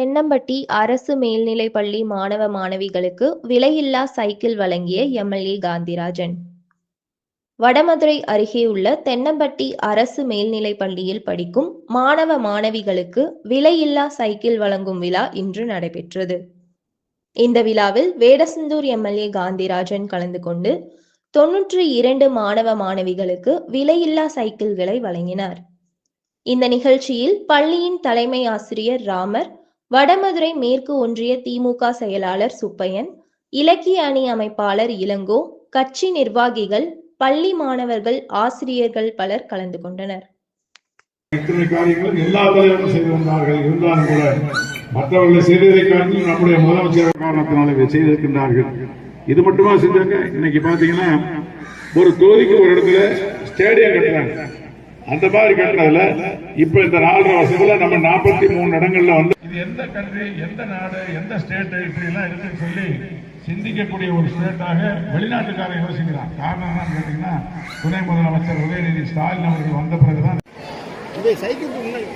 தென்னம்பட்டி அரசு மேல்நிலைப்பள்ளி மாணவ மாணவிகளுக்கு விலையில்லா சைக்கிள் வழங்கிய எம்எல்ஏ காந்திராஜன். வடமதுரை அருகே உள்ள தென்னம்பட்டி அரசு மேல்நிலைப் பள்ளியில் படிக்கும் மாணவ மாணவிகளுக்கு விலையில்லா சைக்கிள் வழங்கும் விழா இன்று நடைபெற்றது. இந்த விழாவில் வேடசந்தூர் எம்எல்ஏ காந்திராஜன் கலந்து கொண்டு தொன்னூற்றி இரண்டு மாணவ மாணவிகளுக்கு விலையில்லா சைக்கிள்களை வழங்கினார். இந்த நிகழ்ச்சியில் பள்ளியின் தலைமை ஆசிரியர் ராமர் வடமதுரை மேற்கு ஒன்றிய திமுக செயலாளர் சுப்பையன் இலக்கிய அணி அமைப்பாளர் இளங்கோ கட்சி நிர்வாகிகள் பள்ளி மாணவர்கள் ஆசிரியர்கள் பலர் கலந்து கொண்டனர். இத்தனை காரியங்களும் எல்லா தலைவரும் செய்து வந்தார்கள் இருந்தாலும் கூட மற்றவர்களை செய்ததை காட்டிலும் நம்முடைய முதலமைச்சர் காரணத்தினால இதை செய்திருக்கின்றார்கள். இது மட்டுமா செஞ்சாங்க? இன்னைக்கு பாத்தீங்கன்னா ஒரு தொகுதிக்கு ஒரு இடத்துல ஸ்டேடியம் கட்டுறாங்க. அந்த மாதிரி கட்டுறதுல இப்ப இந்த நாலரை வருஷத்துல நம்ம நாற்பத்தி மூணு இடங்கள்ல வந்து இது எந்த கண்ட்ரி எந்த நாடு எந்த ஸ்டேட் இப்படி எல்லாம் இருக்குன்னு சொல்லி சிந்திக்கக்கூடிய ஒரு ஸ்டேட்டாக வெளிநாட்டுக்காரன் யோசிக்கிறான் காரணம் என்னன்னு கேட்டீங்கன்னா துணை முதலமைச்சர் உதயநிதி ஸ்டாலின் அவர்கள் வந்த பிறகுதான் சைக்கிள் முன்னாடி